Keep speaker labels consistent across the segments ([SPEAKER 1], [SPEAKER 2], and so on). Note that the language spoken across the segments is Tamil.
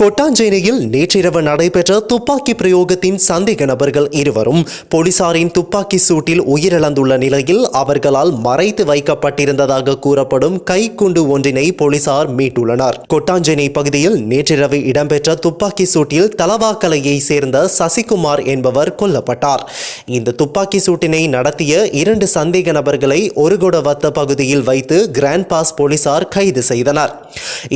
[SPEAKER 1] கொட்டாஞ்சேரியில் நேற்றிரவு நடைபெற்ற துப்பாக்கி பிரயோகத்தின் சந்தேக நபர்கள் இருவரும் போலீசாரின் துப்பாக்கி சூட்டில் உயிரிழந்துள்ள நிலையில் அவர்களால் மறைத்து வைக்கப்பட்டிருந்ததாக கூறப்படும் கைக்குண்டு ஒன்றினை போலீசார் மீட்டுள்ளனர். கொட்டாஞ்சேனை பகுதியில் நேற்றிரவு இடம்பெற்ற துப்பாக்கி சூட்டில் தலவாக்கலையை சேர்ந்த சசிகுமார் என்பவர் கொல்லப்பட்டார். இந்த துப்பாக்கி சூட்டினை நடத்திய இரண்டு சந்தேக நபர்களை ஒருகுடவத்த பகுதியில் வைத்து கிராண்ட் பாஸ் போலீசார் கைது செய்தனர்.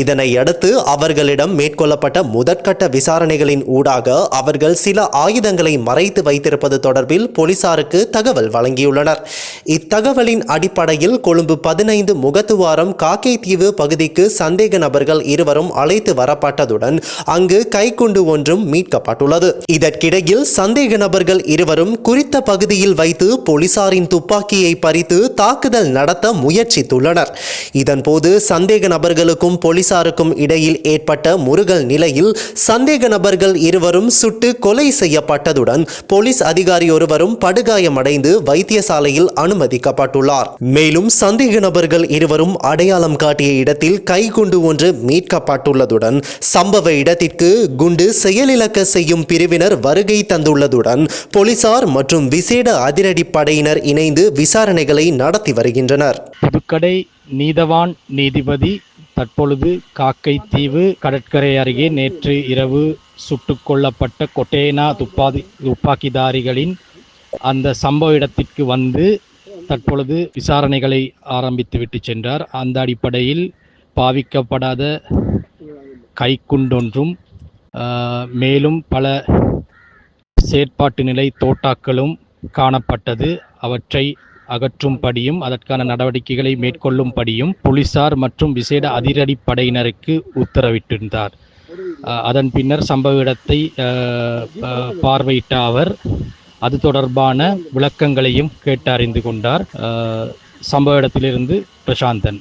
[SPEAKER 1] இதனை அடுத்து அவர்களிடம் மேற்கொள்ளப்பட்ட முதற்கட்ட விசாரணைகளின் ஊடாக அவர்கள் சில ஆயுதங்களை மறைத்து வைத்திருப்பது தொடர்பில் போலீசாருக்கு தகவல் வழங்கியுள்ளனர். இத்தகவலின் அடிப்படையில் கொழும்பு பதினைந்து முகத்துவாரம் காக்கைத்தீவு பகுதிக்கு சந்தேக நபர்கள் இருவரும் அழைத்து வரப்பட்டதுடன் அங்கு கைக்குண்டு ஒன்றும் மீட்கப்பட்டுள்ளது. இதற்கிடையில் சந்தேக நபர்கள் இருவரும் குறித்த பகுதியில் வைத்து போலீசாரின் துப்பாக்கியை பறித்து தாக்குதல் நடத்த முயற்சித்துள்ளனர். இதன்போது சந்தேக நபர்களுக்கும் போலீசாருக்கும் இடையில் ஏற்பட்ட முருகல் நிலையில் சந்தேக நபர்கள் இருவரும் சுட்டு கொலை செய்யப்பட்டதுடன் போலீஸ் அதிகாரி ஒருவரும் படுகாயமடைந்து வைத்தியசாலையில் அனுமதிக்கப்பட்டுள்ளார். மேலும் சந்தேக நபர்கள் இருவரும் அடையாளம் காட்டிய இடத்தில் கைகுண்டு ஒன்று மீட்கப்பட்டுள்ளதுடன் சம்பவ இடத்திற்கு குண்டு செயலிழக்க செய்யும் பிரிவினர் வருகை தந்துள்ளதுடன் போலீசார் மற்றும் விசேட அதிரடி படையினர் இணைந்து விசாரணைகளை நடத்தி வருகின்றனர்.
[SPEAKER 2] புதுக்கடை நீதவான் நீதிபதி தற்பொழுது காக்கைத்தீவு கடற்கரை அருகே நேற்று இரவு சுட்டுக் கொல்லப்பட்ட கொட்டேனா துப்பாக்கி துப்பாக்கிதாரிகளின் அந்த சம்பவ இடத்திற்கு வந்து தற்பொழுது விசாரணைகளை ஆரம்பித்துவிட்டு சென்றார். அந்த அடிப்படையில் பாவிக்கப்படாத கைக்குண்டொன்றும் மேலும் பல செயற்பாட்டு நிலை தோட்டாக்களும் காணப்பட்டது. அவற்றை அகற்றும்படியும் அதற்கான நடவடிக்கைகளை மேற்கொள்ளும்படியும் போலீசார் மற்றும் விசேட அதிரடி படையினருக்கு உத்தரவிட்டிருந்தார். அதன் பின்னர் சம்பவ இடத்தை பார்வையிட்ட அவர் அது தொடர்பான விளக்கங்களையும் கேட்டறிந்து கொண்டார். சம்பவ இடத்திலிருந்து பிரசாந்தன்.